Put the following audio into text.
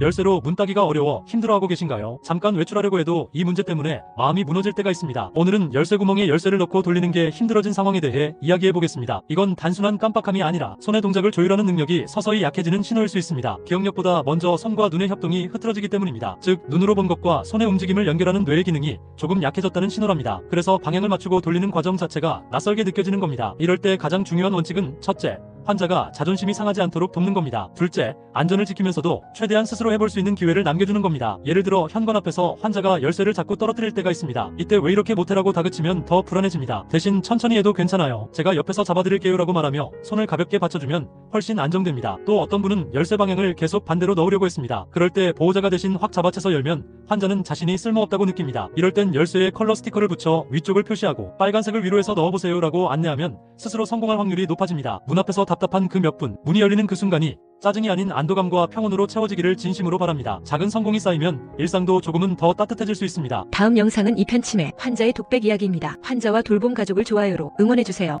열쇠로 문 따기가 어려워 힘들어하고 계신가요? 잠깐 외출하려고 해도 이 문제 때문에 마음이 무너질 때가 있습니다. 오늘은 열쇠 구멍에 열쇠를 넣고 돌리는 게 힘들어진 상황에 대해 이야기해 보겠습니다. 이건 단순한 깜빡함이 아니라 손의 동작을 조율하는 능력이 서서히 약해지는 신호일 수 있습니다. 기억력보다 먼저 손과 눈의 협동이 흐트러지기 때문입니다. 즉 눈으로 본 것과 손의 움직임을 연결하는 뇌의 기능이 조금 약해졌다는 신호랍니다. 그래서 방향을 맞추고 돌리는 과정 자체가 낯설게 느껴지는 겁니다. 이럴 때 가장 중요한 원칙은 첫째, 환자가 자존심이 상하지 않도록 돕는 겁니다. 둘째, 안전을 지키면서도 최대한 스스로 해볼 수 있는 기회를 남겨주는 겁니다. 예를 들어 현관 앞에서 환자가 열쇠를 자꾸 떨어뜨릴 때가 있습니다. 이때 왜 이렇게 못해라고 다그치면 더 불안해집니다. 대신 천천히 해도 괜찮아요. 제가 옆에서 잡아드릴게요라고 말하며 손을 가볍게 받쳐주면 훨씬 안정됩니다. 또 어떤 분은 열쇠 방향을 계속 반대로 넣으려고 했습니다. 그럴 때 보호자가 대신 확 잡아채서 열면 환자는 자신이 쓸모없다고 느낍니다. 이럴 땐 열쇠에 컬러 스티커를 붙여 위쪽을 표시하고 빨간색을 위로 해서 넣어보세요 라고 안내하면 스스로 성공할 확률이 높아집니다. 문 앞에서 답답한 그 몇 분, 문이 열리는 그 순간이 짜증이 아닌 안도감과 평온으로 채워지기를 진심으로 바랍니다. 작은 성공이 쌓이면 일상도 조금은 더 따뜻해질 수 있습니다. 다음 영상은 이편 치매 환자의 독백 이야기입니다. 환자와 돌봄 가족을 좋아요로 응원해주세요.